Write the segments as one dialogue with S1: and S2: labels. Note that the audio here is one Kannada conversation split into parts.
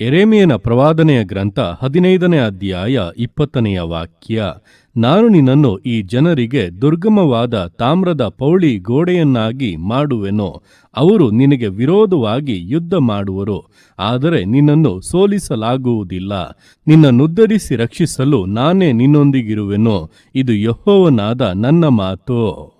S1: ಎರೇಮಿಯನ ಪ್ರವಾದನೆಯ ಗ್ರಂಥ ಹದಿನೈದನೇ ಅಧ್ಯಾಯ ಇಪ್ಪತ್ತನೆಯ ವಾಕ್ಯ. ನಾನು ನಿನ್ನನ್ನು ಈ ಜನರಿಗೆ ದುರ್ಗಮವಾದ ತಾಮ್ರದ ಪೌಳಿ ಗೋಡೆಯನ್ನಾಗಿ ಮಾಡುವೆನು. ಅವರು ನಿನಗೆ ವಿರೋಧವಾಗಿ ಯುದ್ಧ ಮಾಡುವರು. ಆದರೆ ನಿನ್ನನ್ನು ಸೋಲಿಸಲಾಗುವುದಿಲ್ಲ. ನಿನ್ನನ್ನುದ್ಧರಿಸಿ ರಕ್ಷಿಸಲು ನಾನೇ ನಿನ್ನೊಂದಿಗಿರುವೆನು. ಇದು ಯಹೋವನಾದ ನನ್ನ ಮಾತು.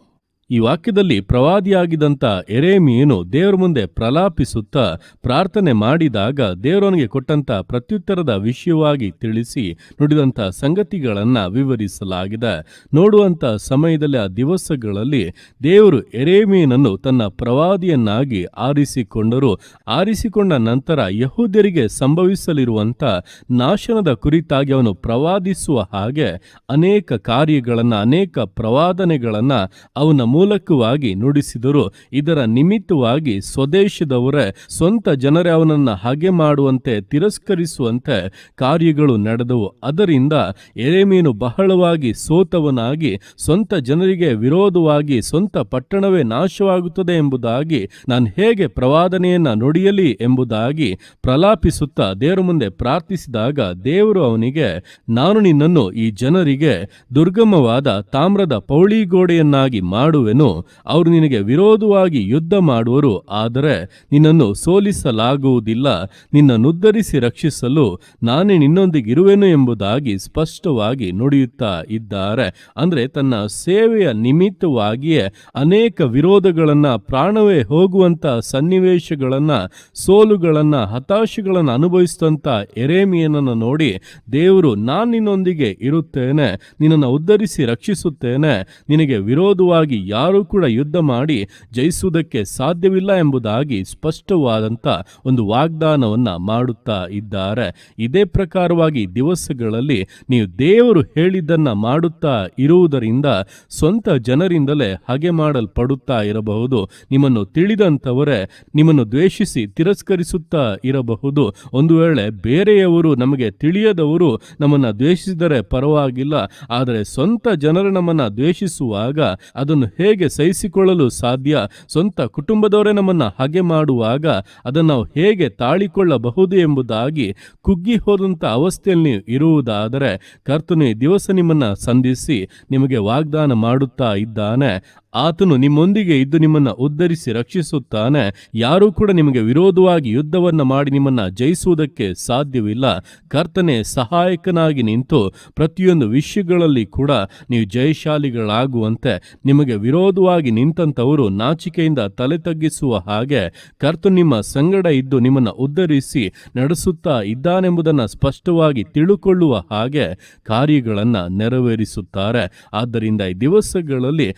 S1: ಈ ವಾಕ್ಯದಲ್ಲಿ ಪ್ರವಾದಿಯಾಗಿದ್ದಂಥ ಎರೇಮಿಯನು ದೇವರ ಮುಂದೆ ಪ್ರಲಾಪಿಸುತ್ತಾ ಪ್ರಾರ್ಥನೆ ಮಾಡಿದಾಗ ದೇವರವನಿಗೆ ಕೊಟ್ಟಂತ ಪ್ರತ್ಯುತ್ತರದ ವಿಷಯವಾಗಿ ತಿಳಿಸಿ ನುಡಿದಂಥ ಸಂಗತಿಗಳನ್ನು ವಿವರಿಸಲಾಗಿದೆ. ನೋಡುವಂಥ ಸಮಯದಲ್ಲಿ ಆ ದಿವಸಗಳಲ್ಲಿ ದೇವರು ಎರೇಮಿಯನನ್ನು ತನ್ನ ಪ್ರವಾದಿಯನ್ನಾಗಿ ಆರಿಸಿಕೊಂಡರು. ಆರಿಸಿಕೊಂಡ ನಂತರ ಯಹೂದ್ಯರಿಗೆ ಸಂಭವಿಸಲಿರುವಂಥ ನಾಶನದ ಕುರಿತಾಗಿ ಅವನು ಪ್ರವಾದಿಸುವ ಹಾಗೆ ಅನೇಕ ಕಾರ್ಯಗಳನ್ನು, ಅನೇಕ ಪ್ರವಾದನೆಗಳನ್ನು ಅವನ ಮೂಲಕವಾಗಿ ನುಡಿಸಿದರು. ಇದರ ನಿಮಿತ್ತವಾಗಿ ಸ್ವದೇಶದವರ ಸ್ವಂತ ಜನರೇ ಅವನನ್ನು ಹಾಗೆ ಮಾಡುವಂತೆ ತಿರಸ್ಕರಿಸುವಂತೆ ಕಾರ್ಯಗಳು ನಡೆದವು. ಅದರಿಂದ ಎರೆಮೀನು ಬಹಳವಾಗಿ ಸೋತವನಾಗಿ, ಸ್ವಂತ ಜನರಿಗೆ ವಿರೋಧವಾಗಿ, ಸ್ವಂತ ಪಟ್ಟಣವೇ ನಾಶವಾಗುತ್ತದೆ ಎಂಬುದಾಗಿ, ನಾನು ಹೇಗೆ ಪ್ರವಾದನೆಯನ್ನು ನುಡಿಯಲಿ ಎಂಬುದಾಗಿ ಪ್ರಲಾಪಿಸುತ್ತಾ ದೇವರ ಮುಂದೆ ಪ್ರಾರ್ಥಿಸಿದಾಗ ದೇವರು ಅವನಿಗೆ, ನಾನು ನಿನ್ನನ್ನು ಈ ಜನರಿಗೆ ದುರ್ಗಮವಾದ ತಾಮ್ರದ ಪೌಳಿಗೋಡೆಯನ್ನಾಗಿ ಮಾಡುವೆನು, ಅವರು ನಿನಗೆ ವಿರೋಧವಾಗಿ ಯುದ್ಧ ಮಾಡುವರು, ಆದರೆ ನಿನ್ನನ್ನು ಸೋಲಿಸಲಾಗುವುದಿಲ್ಲ. ನಿನ್ನನ್ನುದ್ಧರಿಸಿ ರಕ್ಷಿಸಲು ನಾನೇ ನಿನ್ನೊಂದಿಗಿರುವೆನು ಎಂಬುದಾಗಿ ಸ್ಪಷ್ಟವಾಗಿ ನುಡಿಯುತ್ತಾ ಇದ್ದಾರೆ. ಅಂದರೆ ತನ್ನ ಸೇವೆಯ ನಿಮಿತ್ತವಾಗಿಯೇ ಅನೇಕ ವಿರೋಧಗಳನ್ನ, ಪ್ರಾಣವೇ ಹೋಗುವಂತ ಸನ್ನಿವೇಶಗಳನ್ನ, ಸೋಲುಗಳನ್ನ, ಹತಾಶೆಗಳನ್ನು ಅನುಭವಿಸಿದಂಥ ಎರೇಮಿಯನನ್ನು ನೋಡಿ ದೇವರು ನಾನು ನಿನ್ನೊಂದಿಗೆ ಇರುತ್ತೇನೆ, ನಿನ್ನನ್ನು ಉದ್ಧರಿಸಿ ರಕ್ಷಿಸುತ್ತೇನೆ, ನಿನಗೆ ವಿರೋಧವಾಗಿ ಯಾರೂ ಕೂಡ ಯುದ್ಧ ಮಾಡಿ ಜಯಿಸುವುದಕ್ಕೆ ಸಾಧ್ಯವಿಲ್ಲ ಎಂಬುದಾಗಿ ಸ್ಪಷ್ಟವಾದಂಥ ಒಂದು ವಾಗ್ದಾನವನ್ನ ಮಾಡುತ್ತಾ ಇದ್ದಾರೆ. ಇದೇ ಪ್ರಕಾರವಾಗಿ ದಿವಸಗಳಲ್ಲಿ ನೀವು ದೇವರು ಹೇಳಿದ್ದನ್ನು ಮಾಡುತ್ತಾ ಇರುವುದರಿಂದ ಸ್ವಂತ ಜನರಿಂದಲೇ ಹಾಗೆ ಮಾಡಲ್ಪಡುತ್ತಾ ಇರಬಹುದು. ನಿಮ್ಮನ್ನು ತಿಳಿದಂಥವರೇ ನಿಮ್ಮನ್ನು ದ್ವೇಷಿಸಿ ತಿರಸ್ಕರಿಸುತ್ತಾ ಇರಬಹುದು. ಒಂದು ವೇಳೆ ಬೇರೆಯವರು ನಮಗೆ ತಿಳಿಯದವರು ನಮ್ಮನ್ನು ದ್ವೇಷಿಸಿದರೆ ಪರವಾಗಿಲ್ಲ. ಆದರೆ ಸ್ವಂತ ಜನರು ನಮ್ಮನ್ನು ದ್ವೇಷಿಸುವಾಗ ಅದನ್ನು ಹೇಗೆ ಸಹಿಸಿಕೊಳ್ಳಲು ಸಾಧ್ಯ? ಸ್ವಂತ ಕುಟುಂಬದವರೇ ನಮ್ಮನ್ನು ಹಾಗೆ ಮಾಡುವಾಗ ಅದನ್ನು ನಾವು ಹೇಗೆ ತಾಳಿಕೊಳ್ಳಬಹುದು ಎಂಬುದಾಗಿ ಕುಗ್ಗಿ ಹೋದಂಥ ಅವಸ್ಥೆಯಲ್ಲಿ ಇರುವುದಾದರೆ ಕರ್ತನು ದಿವಸ ನಿಮ್ಮನ್ನು ಸಂಧಿಸಿ ನಿಮಗೆ ವಾಗ್ದಾನ ಮಾಡುತ್ತಾ ಇದ್ದಾನೆ. ಆತನು ನಿಮ್ಮೊಂದಿಗೆ ಇದ್ದು ನಿಮ್ಮನ್ನು ಉದ್ಧರಿಸಿ ರಕ್ಷಿಸುತ್ತಾನೆ. ಯಾರೂ ಕೂಡ ನಿಮಗೆ ವಿರೋಧವಾಗಿ ಯುದ್ಧವನ್ನು ಮಾಡಿ ನಿಮ್ಮನ್ನು ಜಯಿಸುವುದಕ್ಕೆ ಸಾಧ್ಯವಿಲ್ಲ. ಕರ್ತನೆ ಸಹಾಯಕನಾಗಿ ನಿಂತು ಪ್ರತಿಯೊಂದು ವಿಷಯಗಳಲ್ಲಿ ಕೂಡ ನೀವು ಜಯಶಾಲಿಗಳಾಗುವಂತೆ ನಿಮಗೆ ವಿರೋಧವಾಗಿ ನಿಂತಂಥವರು ನಾಚಿಕೆಯಿಂದ ತಲೆ ತಗ್ಗಿಸುವ ಹಾಗೆ ಕರ್ತನು ನಿಮ್ಮ ಸಂಗಡ ಇದ್ದು ನಿಮ್ಮನ್ನು ಉದ್ಧರಿಸಿ ನಡೆಸುತ್ತಾ ಇದ್ದಾನೆಂಬುದನ್ನು ಸ್ಪಷ್ಟವಾಗಿ ತಿಳುಕೊಳ್ಳುವ ಹಾಗೆ ಕಾರ್ಯಗಳನ್ನು ನೆರವೇರಿಸುತ್ತಾರೆ. ಆದ್ದರಿಂದ ಈ ದಿವಸಗಳಲ್ಲಿ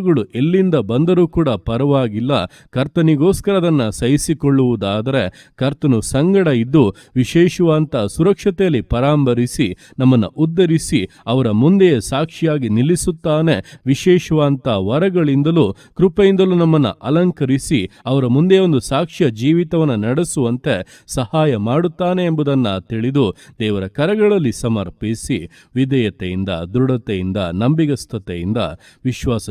S1: ವಿರೋಧಗಳು ಎಲ್ಲಿಂದ ಬಂದರೂ ಕೂಡ ಪರವಾಗಿಲ್ಲ. ಕರ್ತನಿಗೋಸ್ಕರ ಅದನ್ನು ಸಹಿಸಿಕೊಳ್ಳುವುದಾದರೆ ಕರ್ತನು ಸಂಗಡ ಇದ್ದು ವಿಶೇಷವಾದಂಥ ಸುರಕ್ಷತೆಯಲ್ಲಿ ಪರಾಂಬರಿಸಿ ನಮ್ಮನ್ನು ಉದ್ಧರಿಸಿ ಅವರ ಮುಂದೆಯೇ ಸಾಕ್ಷಿಯಾಗಿ ನಿಲ್ಲಿಸುತ್ತಾನೆ. ವಿಶೇಷವಾದಂಥ ವರಗಳಿಂದಲೂ ಕೃಪೆಯಿಂದಲೂ ನಮ್ಮನ್ನು ಅಲಂಕರಿಸಿ ಅವರ ಮುಂದೆ ಒಂದು ಸಾಕ್ಷ್ಯ ಜೀವಿತವನ್ನು ನಡೆಸುವಂತೆ ಸಹಾಯ ಮಾಡುತ್ತಾನೆ ಎಂಬುದನ್ನು ತಿಳಿದು ದೇವರ ಕರಗಳಲ್ಲಿ ಸಮರ್ಪಿಸಿ ವಿಧೇಯತೆಯಿಂದ, ದೃಢತೆಯಿಂದ, ನಂಬಿಗಸ್ತತೆಯಿಂದ, ವಿಶ್ವಾಸ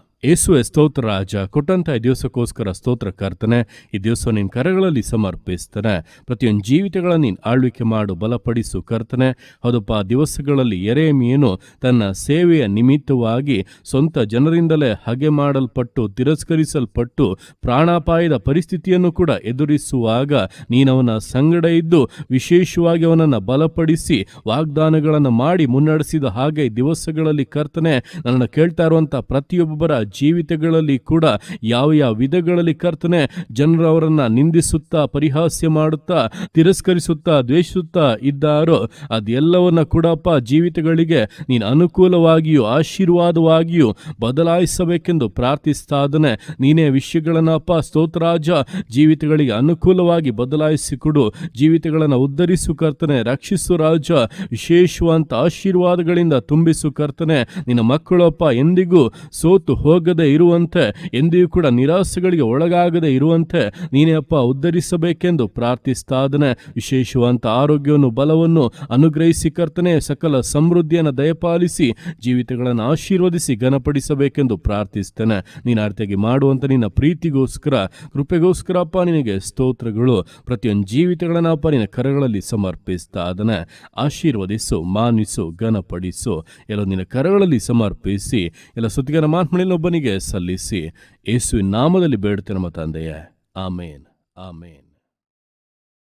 S1: ಯೇಸುವೆ ಸ್ತೋತ್ರ, ರಾಜ. ಕೊಟ್ಟಂತ ಈ ದಿವಸಕ್ಕೋಸ್ಕರ ಸ್ತೋತ್ರ ಕರ್ತನೆ, ಈ ದಿವಸ ನಿನ್ನ ಕರಗಳಲ್ಲಿ ಸಮರ್ಪಿಸ್ತಾನೆ. ಪ್ರತಿಯೊಂದು ಜೀವಿತಗಳ ನೀನು ಆಳ್ವಿಕೆ ಮಾಡು, ಬಲಪಡಿಸು ಕರ್ತನೆ. ಹೌದಪ್ಪ ದಿವಸಗಳಲ್ಲಿ ಎರೆಮೀನು ತನ್ನ ಸೇವೆಯ ನಿಮಿತ್ತವಾಗಿ ಸ್ವಂತ ಜನರಿಂದಲೇ ಹಗೆ ಮಾಡಲ್ಪಟ್ಟು, ತಿರಸ್ಕರಿಸಲ್ಪಟ್ಟು, ಪ್ರಾಣಾಪಾಯದ ಪರಿಸ್ಥಿತಿಯನ್ನು ಕೂಡ ಎದುರಿಸುವಾಗ ನೀನವನ ಸಂಗಡ ಇದ್ದು ವಿಶೇಷವಾಗಿ ಅವನನ್ನು ಬಲಪಡಿಸಿ ವಾಗ್ದಾನಗಳನ್ನು ಮಾಡಿ ಮುನ್ನಡೆಸಿದ ಹಾಗೆ ದಿವಸಗಳಲ್ಲಿ ಕರ್ತನೆ, ನನ್ನನ್ನು ಕೇಳ್ತಾ ಇರುವಂಥ ಪ್ರತಿಯೊಬ್ಬರ ಜೀವಿತಗಳಲ್ಲಿ ಕೂಡ ಯಾವ ಯಾವ ವಿಧಗಳಲ್ಲಿ ಕರ್ತನೆ ಜನರು ಅವರನ್ನು ನಿಂದಿಸುತ್ತಾ, ಪರಿಹಾಸ್ಯ ಮಾಡುತ್ತಾ, ತಿರಸ್ಕರಿಸುತ್ತಾ, ದ್ವೇಷಿಸುತ್ತಾ ಇದ್ದಾರೋ, ಅದೆಲ್ಲವನ್ನ ಕೂಡಪ್ಪ ಜೀವಿತಗಳಿಗೆ ನೀನು ಅನುಕೂಲವಾಗಿಯೂ, ಆಶೀರ್ವಾದವಾಗಿಯೂ ಬದಲಾಯಿಸಬೇಕೆಂದು ಪ್ರಾರ್ಥಿಸ್ತಾದನೆ. ನೀನೇ ವಿಷಯಗಳನ್ನಪ್ಪ ಸ್ತೋತ್ರಾಜ ಜೀವಿತಗಳಿಗೆ ಅನುಕೂಲವಾಗಿ ಬದಲಾಯಿಸಿಕೊಡು ಜೀವಿತಗಳನ್ನು ಉದ್ಧರಿಸು ಕರ್ತನೆ, ರಕ್ಷಿಸು ರಾಜ. ವಿಶೇಷವಂತ ಆಶೀರ್ವಾದಗಳಿಂದ ತುಂಬಿಸು ಕರ್ತನೆ. ನಿನ್ನ ಮಕ್ಕಳಪ್ಪ ಎಂದಿಗೂ ಸೋತು ಹೋಗ ಹೋಗದೆ ಇರುವಂತೆ, ಎಂದಿಗೂ ಕೂಡ ನಿರಾಸೆಗಳಿಗೆ ಒಳಗಾಗದೆ ಇರುವಂತೆ ನೀನೇ ಅಪ್ಪ ಉದ್ಧರಿಸಬೇಕೆಂದು ಪ್ರಾರ್ಥಿಸ್ತಾದನೆ ವಿಶೇಷವಂತ ಆರೋಗ್ಯವನ್ನು ಬಲವನ್ನು ಅನುಗ್ರಹಿಸಿ ಕರ್ತನೆ, ಸಕಲ ಸಮೃದ್ಧಿಯನ್ನು ದಯಪಾಲಿಸಿ ಜೀವಿತಗಳನ್ನು ಆಶೀರ್ವದಿಸಿ ಘನಪಡಿಸಬೇಕೆಂದು ಪ್ರಾರ್ಥಿಸ್ತೇನೆ. ನೀನು ಅರ್ಥಗೆ ಮಾಡುವಂತ ನಿನ್ನ ಪ್ರೀತಿಗೋಸ್ಕರ, ಕೃಪೆಗೋಸ್ಕರ ಅಪ್ಪ ನಿನಗೆ ಸ್ತೋತ್ರಗಳು. ಪ್ರತಿಯೊಂದು ಜೀವಿತಗಳನ್ನು ಅಪ್ಪ ನಿನ್ನ ಕರಗಳಲ್ಲಿ ಸಮರ್ಪಿಸ್ತಾ ಆಶೀರ್ವದಿಸು ಮಾನಿಸು ಘನಪಡಿಸು. ಎಲ್ಲ ನಿನ್ನ ಕರಗಳಲ್ಲಿ ಸಮರ್ಪಿಸಿ, ಎಲ್ಲ ಸುದ್ದಿಗರ ಮಾತ್ಮಳಿನ ಒಬ್ಬನಿಗೆ ಸಲ್ಲಿಸಿ ಯೇಸುವಿನ ನಾಮದಲ್ಲಿ ಬೇಡ್ತೇನೆ ನಮ್ಮ ತಂದೆಯೇ. ಆಮೇನ್. ಆಮೇನ್.